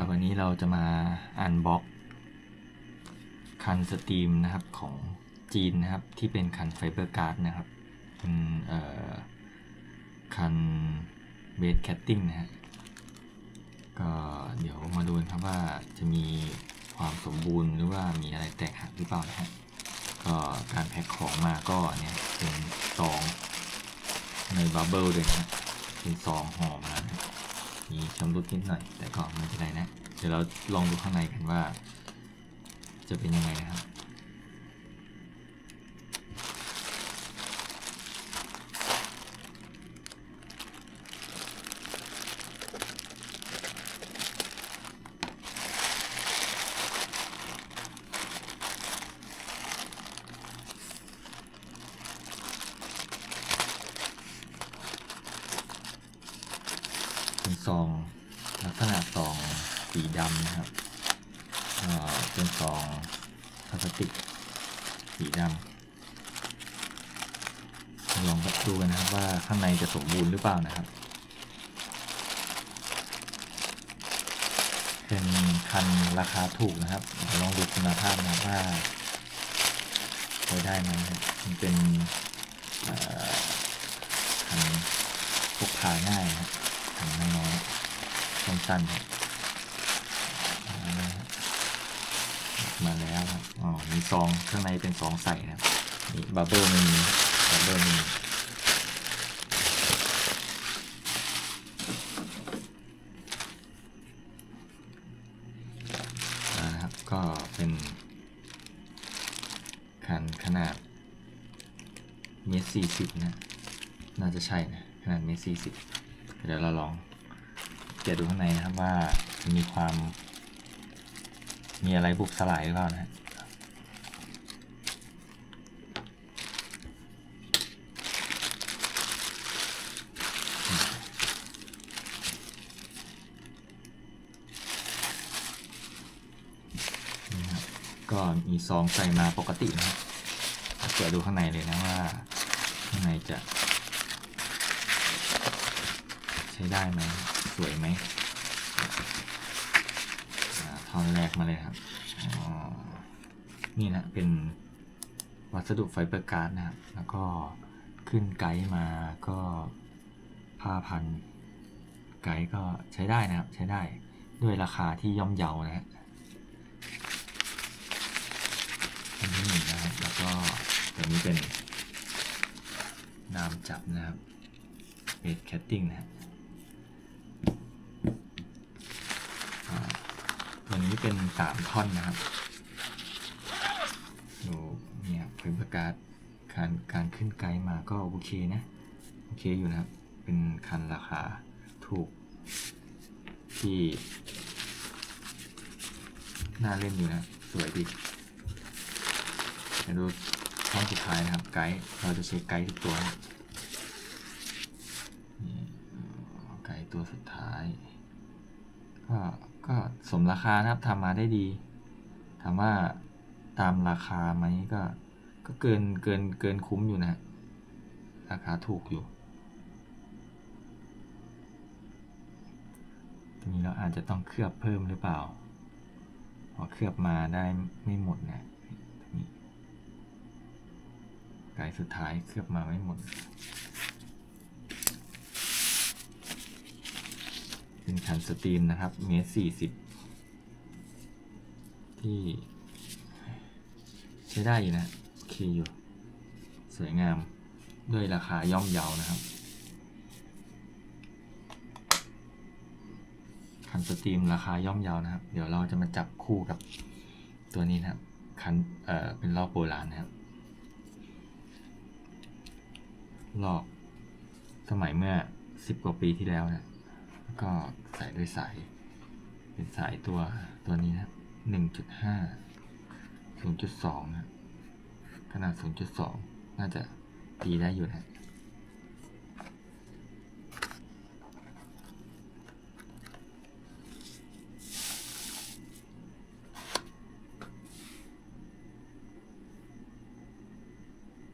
ครับวันนี้เราจะมาอ่านบล็อกคันสตรีมนะครับของจีนนะครับที่เป็นคันไฟเบอร์การ์ดนะครับเป็นเอ่อคันเบสแคตติ้งนะฮะก็เดี๋ยวมาดูกันครับว่าจะมีความสมบูรณ์หรือว่ามีอะไรแตกหักหรือเปล่านะฮะก็การแพ็คของมาก็เนี่ยเป็นซองในบับเบิลด้วยนะฮะเป็นซองห่อมานะ มีชำรุดนิดหน่อย แต่ก็ไม่เป็นไรนะ เดี๋ยวเราลองดูข้างในกันว่า จะเป็นยังไงนะครับ เป็นซองลักษณะซองสีดำนะครับเอ่อเป็นซองพลาสติกสีดำลองดูกันนะครับว่าข้างในจะสมบูรณ์หรือเปล่านะครับเป็นคันราคาถูกนะครับเดี๋ยวลองดูคุณภาพนะว่าใช้ได้ไหมครับมันเป็นคันพกพาง่ายนะครับ น้อยๆสั้นๆครับมาแล้วครับ อ๋อ มีซองข้างในเป็นซองใส่นะครับนี่บับเบิลมีบับเบิลมีอ่านะครับ ก็เป็นคันขนาดเมตรสี่สิบนะ น่าจะใช่นะ ขนาดเมตรสี่สิบ เดี๋ยวเราลองเกียดูข้างในนะครับว่ามีความ มีอะไรบุบสลายหรือเปล่านะครับก็มีซองใส่มาปกตินะครับเกียดูข้างในเลยนะว่าข้างในจะ ช้ได้ไหมสวยไหมท่อนแรกมาเลยครับนี่นะเป็นวัสดุไฟเบอร์การ์ดนะครับ แล้วก็ขึ้นไกด์มาก็ผ้าพันไกด์ก็ใช้ได้นะครับ ใช้ได้ด้วยราคาที่ย่อมเยานะฮะอันที่หนึ่งนะครับ แล้วก็ตัวนี้เป็นนามจับนะครับเบสแคตติ้งนะฮะอ่า ตัวนี้เป็นสามท่อนนะครับดูเนี่ยเพิ่มประกาศการการขึ้นไกด์มาก็โอเคนะ โอเคอยู่นะครับ เป็นคันราคาถูกที่น่าเล่นอยู่นะ สวยดีเดี๋ยวดูท่อนสุดท้ายนะครับ ไกด์เราจะเช็คไกด์ทุกตัวนะนี่ไก่ตัวสุดท้ายก็ก็สมราคานะครับทำมาได้ดีถามว่าตามราคาไหมก็ ก็เกินเกินเกินคุ้มอยู่นะราคาถูกอยู่ทีนี้เราอาจจะต้องเคลือบเพิ่มหรือเปล่าพอเคลือบมาได้ไม่หมดนะนี้ไก่สุดท้ายเคลือบมาไม่หมด เป็นคันสตรีมนะครับ เมตรสี่สิบที่ใช้ได้อยู่นะโอเคอยู่ สวยงามด้วยราคาย่อมเยานะครับคันสตรีมราคาย่อมเยานะครับ เดี๋ยวเราจะมาจับคู่กับตัวนี้นะครับคันเอ่อเป็นรอบโบราณนะครับรอบสมัยเมื่อสิบกว่าปีที่แล้วนะ ก็ใส่ด้วยสาย เป็นสายตัวตัวนี้นะครับหนึ่งจุดห้าศูนย์จุดสองนะขนาดศูนย์จุดสองน่าจะตีได้อยู่นะ